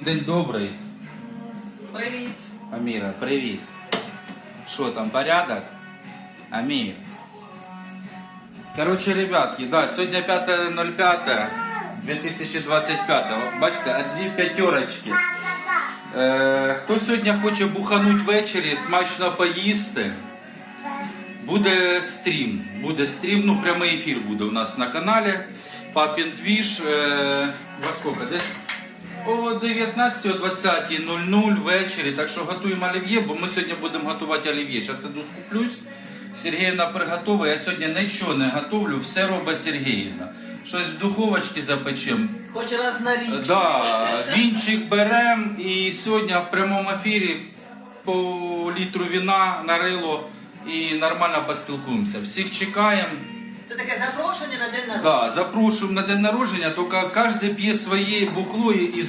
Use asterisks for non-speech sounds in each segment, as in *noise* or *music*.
День добрий. Привіт. Аміра, привіт. Що там, порядок? Амір. Короче, ребятки, да, сьогодні 5.05.2025. Бачите, одні п'ятерочки. Е, хто сьогодні хоче бухануть ввечері, смачно поїсти? Буде стрім. Буде стрім, ну прямий ефір буде у нас на каналі. Папін Твіш. Е, во сколько? Десь о 19.20.00 ввечері. Так що готуємо олів'є, бо ми сьогодні будемо готувати олів'є. Зараз іду скуплюсь. Сергіївна приготовує. Я сьогодні нічого не готовлю, все робить Сергіївна. Щось в духовочці запечемо. Хоч раз на річ. Да, вінчик берем і сьогодні в прямому ефірі по літру віна нарило і нормально поспілкуємося. Всіх чекаємо. Таке запрошення на день народження. Да, запрошуємо на день народження, тільки кожен п'є своє бухло і, і,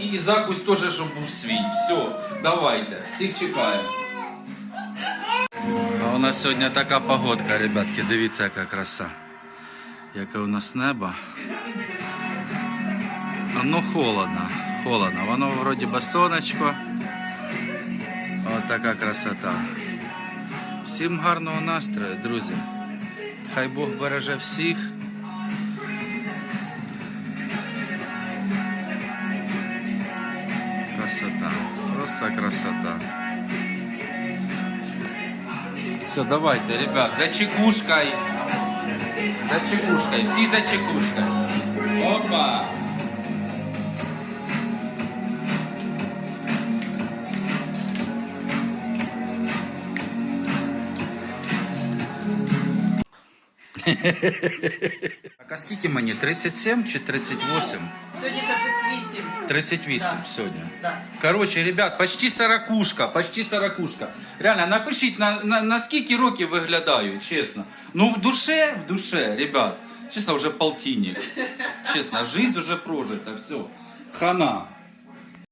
і, і закусь теж, щоб був свій. Все, давайте, всіх чекаємо. А у нас сьогодні така погодка, ребятки, дивіться, яка краса. Яке у нас небо. Ну, холодно, холодно. Воно вроді би сонечко. Ось така красота. Всім гарного настрою, друзі. Хай Бог береже всіх. Красота. Просто красота. Все, давайте, ребят, за чекушкой. За чекушкой. Всі за чекушкой. Опа! *laughs* Так, а скільки мені? 37 чи 38? Сьогодні 38. 38 Да. сьогодні. Да. Короче, ребят, почти сорокушка, почти сорокушка. Реально, напишіть, на, на, на скільки років виглядаю, чесно. Ну, в душе, в душе, ребят. Чесно, вже полтинник. Чесно, жизнь уже прожита, все. Хана.